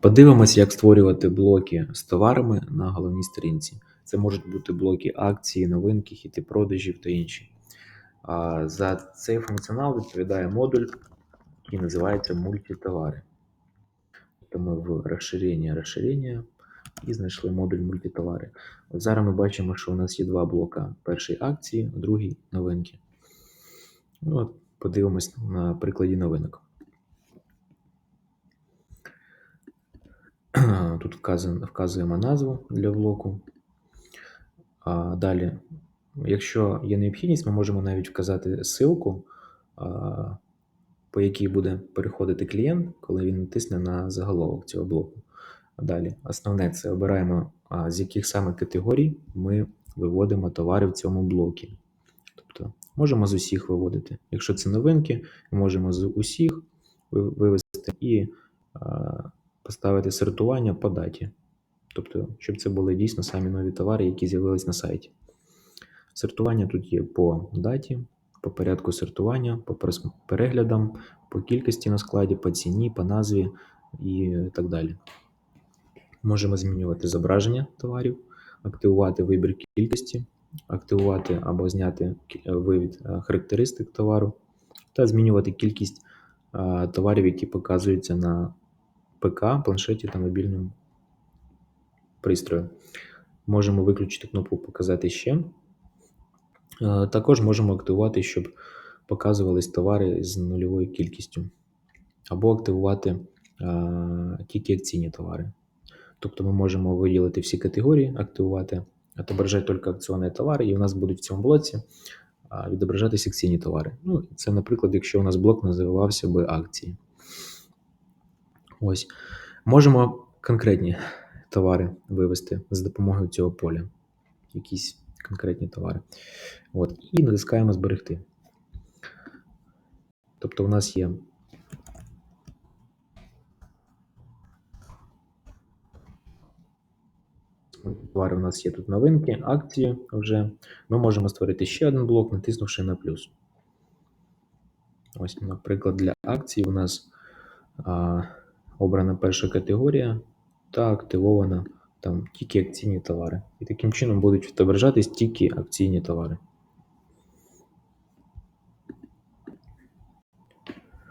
Подивимось, як створювати блоки з товарами на головній сторінці. Це можуть бути блоки акції, новинки, хіти продажів та інші. За цей функціонал відповідає модуль, який називається мультитовари. Тобто ми в розширення розширення і знайшли модуль мультитовари. От зараз ми бачимо, що у нас є два блока: перший акції, другий новинки. Ну, от Подивимось на прикладі новинок. Тут вказуємо, назву для блоку. Далі, якщо є необхідність, ми можемо навіть вказати ссылку, по якій буде переходити клієнт, коли він натисне на заголовок цього блоку. Далі, основне це обираємо, з яких саме категорій ми виводимо товари в цьому блокі. Тобто можемо з усіх виводити. Якщо це новинки, ми можемо з усіх вивести і поставити сортування по даті. Тобто, щоб це були дійсно самі нові товари, які з'явились на сайті. Сортування тут є по даті, по порядку сортування, по переглядам, по кількості на складі, по ціні, по назві і так далі. Можемо змінювати зображення товарів, активувати вибір кількості, активувати або зняти вивід характеристик товару, та змінювати кількість товарів, які показуються на ПК, планшеті та мобільному пристрою. Можемо виключити кнопку Показати ще. Також можемо активувати, щоб показувались товари з нульовою кількістю, або активувати тільки акційні товари. Тобто ми можемо виділити всі категорії, активувати, отображати тільки акціонні товари, і у нас будуть в цьому блоці відображатися акційні товари. Ну, Це, наприклад, якщо у нас блок називався би акції. Ось. Можемо конкретні товари вивести за допомогою цього поля. Якісь конкретні товари. От. І натискаємо зберегти. Тобто у нас є товари, у нас є тут новинки, акції вже. Ми можемо створити ще один блок, натиснувши на плюс. Ось, наприклад, для акцій у нас а, обрана перша категорія та активована там тільки акційні товари. І таким чином будуть відображатись тільки акційні товари.